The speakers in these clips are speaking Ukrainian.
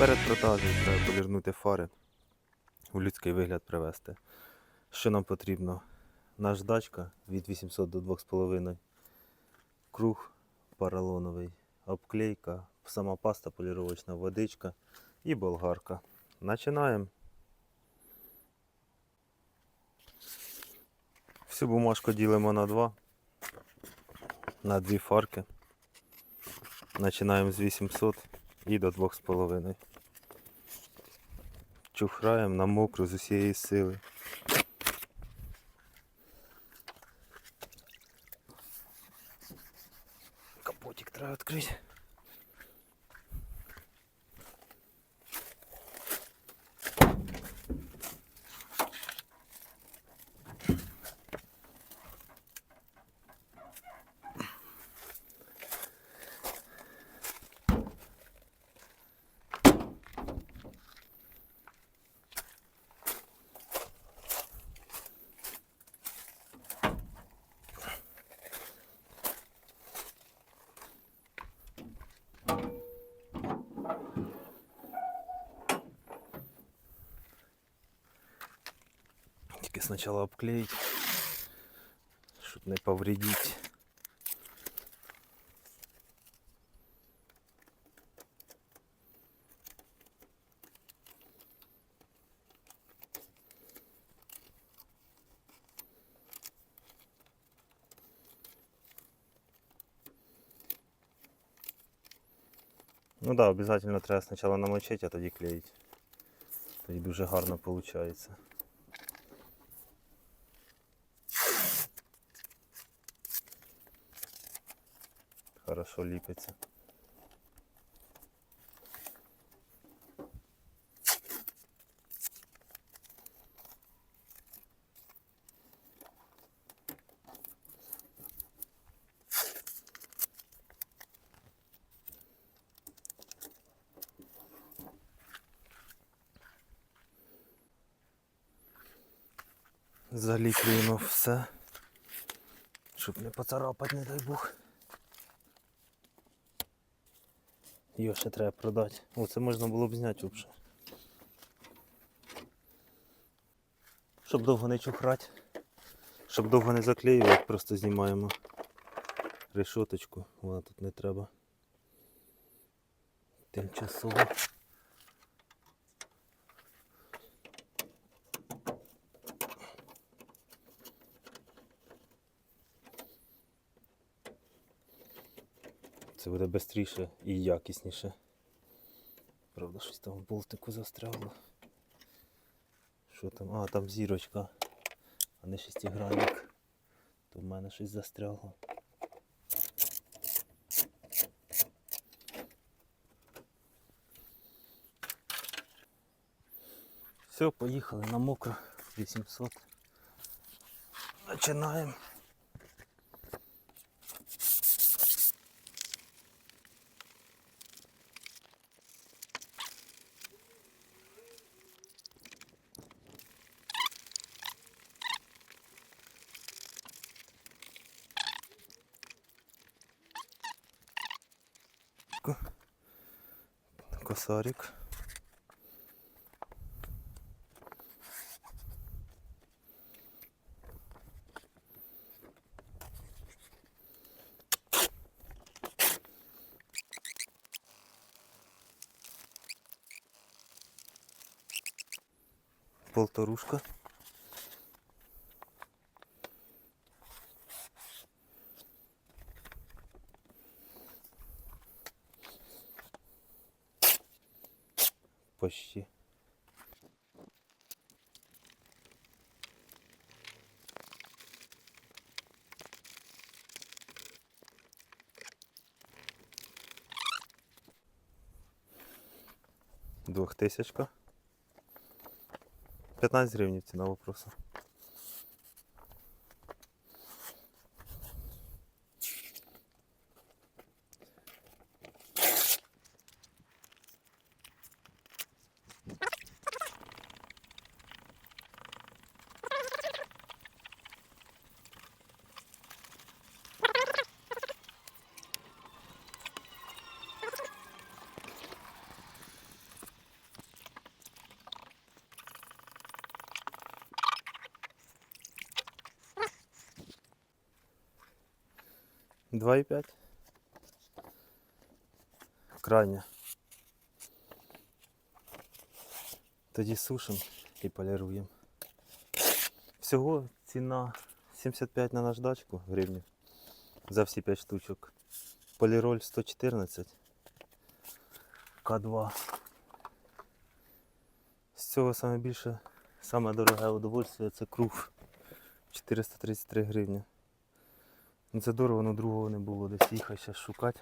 Перед продажею треба полірнути фари, у людський вигляд привести. Що нам потрібно? Наждачка від 800 до 2,5, круг поролоновий, обклейка, сама паста поліровочна, водичка і болгарка. Починаємо. Всю бумажку ділимо на два, на дві фарки. Починаємо з 800 і до 2,5. Чухраємо на мокру з усієї сили. Капотик треба відкрити. Спочатку обклеїть, щоб не повредити. Ну да, обязательно треба спочатку намочити, а тоді клеїти. Тоді дуже гарно виходить. Хорошо ліпиться. Заліплюємо все, щоб не поцарапати, не дай Бог. Його ще треба продати. О, це можна було б зняти взагалі. Щоб довго не чухрати, щоб довго не заклеювати, просто знімаємо решоточку. Вона тут не треба. Тимчасово. Це буде швидше і якісніше. Правда, щось там в болтику застряло. Що там? А, там зірочка, а не шестигранник. То в мене щось застряло. Все, поїхали на мокро 800. Починаємо. Косарик. Полторушка. Почти. Двохтисячка. 15 гривен ціна вопроса. 2,5. Крайня. Тоді сушимо і поліруємо. Всього ціна 75 на наждачку гривнів за всі 5 штучок. Поліроль 114. К2. З цього саме більше, саме дороге удовольствие це круг. 433 гривні. Ну це дорого, але другого не було. Десь їхати зараз шукати.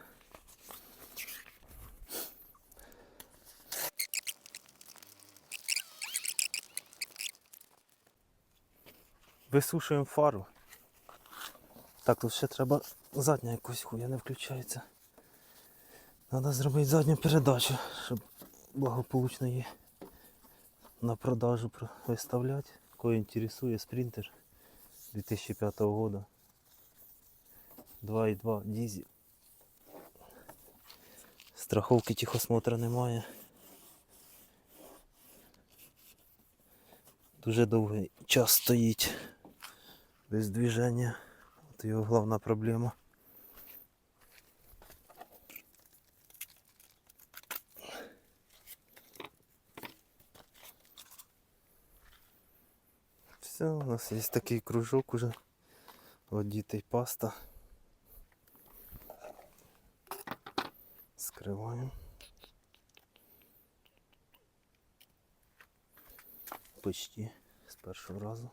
Висушуємо фару. Так, тут ще треба задня якусь хуя не включається. Треба зробити задню передачу, щоб благополучно її на продажу виставляти. Кого інтересує спринтер 2005 года. 2.2 дизель. Страховки тихосмотра немає. Дуже довгий час стоїть без движення. От його головна проблема. Все, у нас є такий кружок уже. От дітей паста. Скриваємо. Почти з першого разу.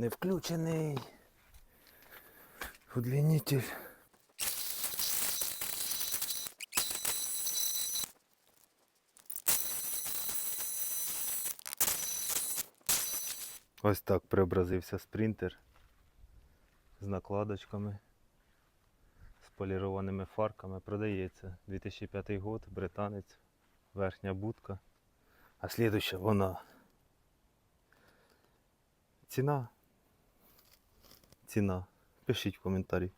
Не включений. Удлинитель. Ось так преобразився спринтер з накладочками, з полірованими фарками. Продається 2005 год, британець, верхня будка. А слідуща вона. Ціна. Ціна. Пишіть в коментарі.